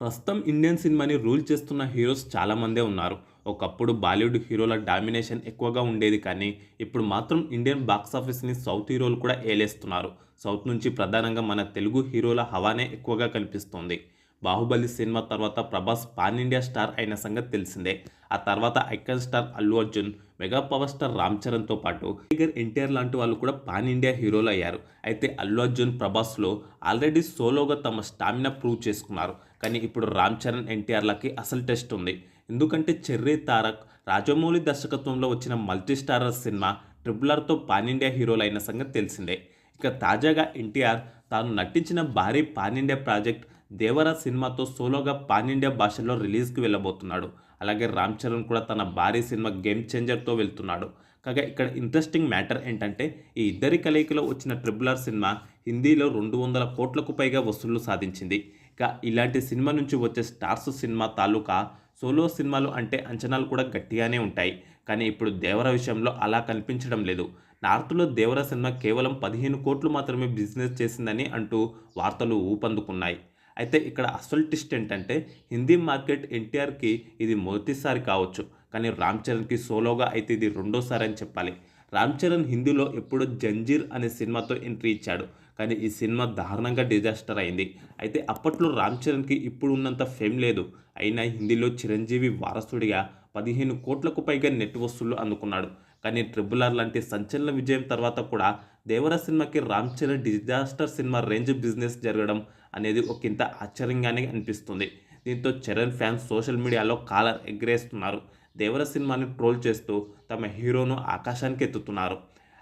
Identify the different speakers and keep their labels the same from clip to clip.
Speaker 1: ప్రస్తుతం ఇండియన్ సినిమాని రూల్ చేస్తున్న హీరోస్ చాలామందే ఉన్నారు. ఒకప్పుడు బాలీవుడ్ హీరోల డామినేషన్ ఎక్కువగా ఉండేది కానీ ఇప్పుడు మాత్రం ఇండియన్ బాక్స్ ఆఫీస్ని సౌత్ హీరోలు కూడా ఏలేస్తున్నారు. సౌత్ నుంచి ప్రధానంగా మన తెలుగు హీరోల హవానే ఎక్కువగా కనిపిస్తోంది. బాహుబలి సినిమా తర్వాత ప్రభాస్ పాన్ ఇండియా స్టార్ అయిన సంగతి తెలిసిందే. ఆ తర్వాత icon star Allu Arjun mega power star Ram చరణ్తో పాటు టైగర్ ఎన్టీఆర్ లాంటి వాళ్ళు కూడా పాన్ ఇండియా హీరోలు అయ్యారు. అయితే అల్లు అర్జున్ ప్రభాస్లో ఆల్రెడీ సోలోగా తమ స్టామినా ప్రూవ్ చేసుకున్నారు. కానీ ఇప్పుడు రామ్ చరణ్ ఎన్టీఆర్లకి అసలు టెస్ట్ ఉంది. ఎందుకంటే చెర్రీ తారక్ రాజమౌళి దర్శకత్వంలో వచ్చిన మల్టీస్టారర్ సినిమా ట్రిపుల్ ఆర్తో పాన్ ఇండియా హీరోలు అయిన సంగతి తెలిసిందే. ఇక తాజాగా ఎన్టీఆర్ తాను నటించిన భారీ పాన్ ఇండియా ప్రాజెక్ట్ దేవరా సినిమాతో సోలోగా పాన్ ఇండియా భాషలో రిలీజ్కి వెళ్ళబోతున్నాడు. అలాగే రామ్ చరణ్ కూడా తన భారీ సినిమా గేమ్ చేంజర్తో వెళ్తున్నాడు. కాగా ఇక్కడ ఇంట్రెస్టింగ్ మ్యాటర్ ఏంటంటే ఈ ఇద్దరి కలయికలో వచ్చిన ట్రిపుల్ ఆర్ సినిమా హిందీలో రెండు వందల కోట్లకు పైగా వసూళ్ళు సాధించింది. ఇక ఇలాంటి సినిమా నుంచి వచ్చే స్టార్స్ సినిమా తాలూకా సోలో సినిమాలు అంటే అంచనాలు కూడా గట్టిగానే ఉంటాయి. కానీ ఇప్పుడు దేవర విషయంలో అలా కనిపించడం లేదు. నార్త్లో దేవర సినిమా కేవలం పదిహేను కోట్లు మాత్రమే బిజినెస్ చేసిందని అంటూ వార్తలు ఊపందుకున్నాయి. అయితే ఇక్కడ అసలు ట్విస్ట్ ఏంటంటే హిందీ మార్కెట్ ఎన్టీఆర్కి ఇది మొదటిసారి కావచ్చు. కానీ రామ్ చరణ్కి సోలోగా అయితే ఇది రెండోసారి అని చెప్పాలి. రామ్ చరణ్ హిందీలో ఎప్పుడో జంజీర్ అనే సినిమాతో ఎంట్రీ ఇచ్చాడు. కానీ ఈ సినిమా దారుణంగా డిజాస్టర్ అయింది. అయితే అప్పట్లో రామ్ చరణ్కి ఇప్పుడు ఉన్నంత ఫేమ్ లేదు. అయినా హిందీలో చిరంజీవి వారసుడిగా పదిహేను కోట్లకు పైగా నెట్ వసూళ్ళు అందుకున్నాడు. కానీ ట్రిబుల్ ఆర్ లాంటి సంచలన విజయం తర్వాత కూడా దేవర సినిమాకి Ram Charan disaster cinema range business జరగడం అనేది ఒక ఇంత ఆశ్చర్యంగానే అనిపిస్తుంది. దీంతో చరణ్ ఫ్యాన్స్ సోషల్ మీడియాలో కాలర్ ఎగరేస్తున్నారు. దేవర సినిమాని ట్రోల్ చేస్తూ తమ హీరోను ఆకాశానికి ఎత్తుతున్నారు.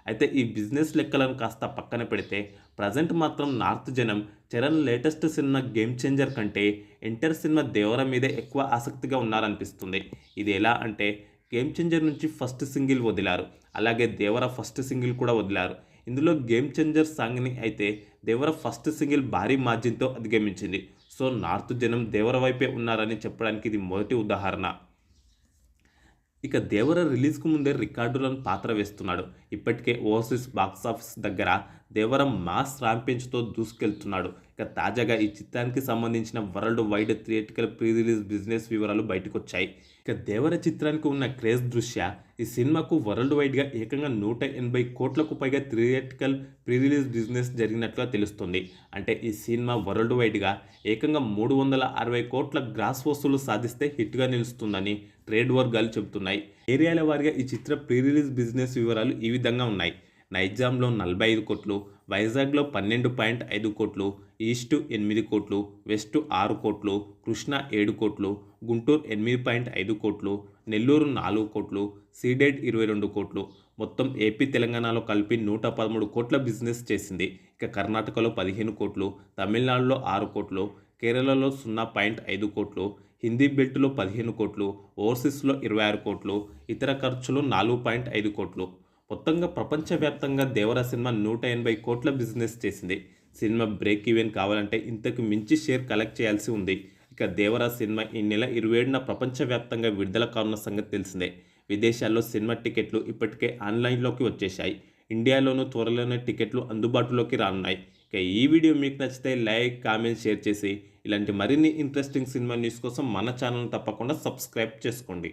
Speaker 1: అయితే ఈ బిజినెస్ లెక్కలను కాస్త పక్కన పెడితే ప్రజెంట్ మాత్రం నార్త్ జనం Charan latest cinema game changer కంటే ఎంటర్ సినిమా దేవర మీదే ఎక్కువ ఆసక్తిగా ఉన్నారనిపిస్తుంది. ఇది ఎలా అంటే గేమ్ చేంజర్ నుంచి ఫస్ట్ సింగిల్ వదిలారు. అలాగే దేవర ఫస్ట్ సింగిల్ కూడా వదిలారు. ఇందులో గేమ్ చేంజర్ సాంగ్ని అయితే దేవర ఫస్ట్ సింగిల్ భారీ మార్జిన్తో అధిగమించింది. సో నార్త్ జనం దేవర వైపే ఉన్నారని చెప్పడానికి ఇది మొదటి ఉదాహరణ. ఇక దేవర రిలీజ్కు ముందే రికార్డులను పాత్ర వేస్తున్నాడు. ఇప్పటికే ఓవర్సీస్ బాక్సాఫీస్ దగ్గర దేవరం మాస్ ర్యాంపేజ్తో దూసుకెళ్తున్నాడు. ఇక తాజాగా ఈ చిత్రానికి సంబంధించిన worldwide theatrical pre release business వివరాలు బయటకు వచ్చాయి ఇక దేవర చిత్రానికి ఉన్న క్రేజ్ దృష్ట్యా ఈ సినిమాకు వరల్డ్ వైడ్గా ఏకంగా నూట ఎనభై కోట్లకు పైగా థియేటికల్ ప్రీ రిలీజ్ బిజినెస్ జరిగినట్లుగా తెలుస్తుంది. అంటే ఈ సినిమా వరల్డ్ వైడ్గా ఏకంగా మూడు వందల అరవై కోట్ల గ్రాస్ వసూలు సాధిస్తే హిట్గా నిలుస్తుందని ట్రేడ్ వర్గాలు చెబుతున్నాయి. ఏరియాల వారిగా ఈ చిత్ర ప్రీ రిలీజ్ బిజినెస్ వివరాలు ఈ విధంగా ఉన్నాయి. నైజాంలో నలభై ఐదు కోట్లు వైజాగ్లో పన్నెండు పాయింట్ ఐదు కోట్లు ఈస్టు ఎనిమిది కోట్లు వెస్ట్ ఆరు కోట్లు కృష్ణ ఏడు కోట్లు గుంటూరు ఎనిమిది పాయింట్ ఐదు కోట్లు నెల్లూరు నాలుగు కోట్లు సీడెడ్ ఇరవై రెండు కోట్లు. మొత్తం ఏపీ తెలంగాణలో కలిపి నూట పదమూడు కోట్ల బిజినెస్ చేసింది. ఇక కర్ణాటకలో పదిహేను కోట్లు తమిళనాడులో ఆరు కోట్లు కేరళలో సున్నా పాయింట్ ఐదు కోట్లు హిందీ బెల్ట్లో పదిహేను కోట్లు ఓవర్సీస్లో ఇరవై ఆరు కోట్లు ఇతర ఖర్చులు నాలుగు పాయింట్ ఐదు కోట్లు. మొత్తంగా ప్రపంచవ్యాప్తంగా దేవరా సినిమా నూట ఎనభై కోట్ల బిజినెస్ చేసింది. సినిమా బ్రేక్ ఈవెన్ కావాలంటే ఇంతకు మించి షేర్ కలెక్ట్ చేయాల్సి ఉంది. ఇక దేవరా సినిమా ఈ నెల ఇరవై ఏడున ప్రపంచవ్యాప్తంగా విడుదల కానున్న సంగతి తెలిసిందే. విదేశాల్లో సినిమా టికెట్లు ఇప్పటికే ఆన్లైన్లోకి వచ్చేశాయి. ఇండియాలోనూ త్వరలోనే టికెట్లు అందుబాటులోకి రానున్నాయి. ఇక ఈ వీడియో మీకు నచ్చితే లైక్ కామెంట్ షేర్ చేసి ఇలాంటి మరిన్ని ఇంట్రెస్టింగ్ సినిమా న్యూస్ కోసం మన ఛానల్ తప్పకుండా సబ్స్క్రైబ్ చేసుకోండి.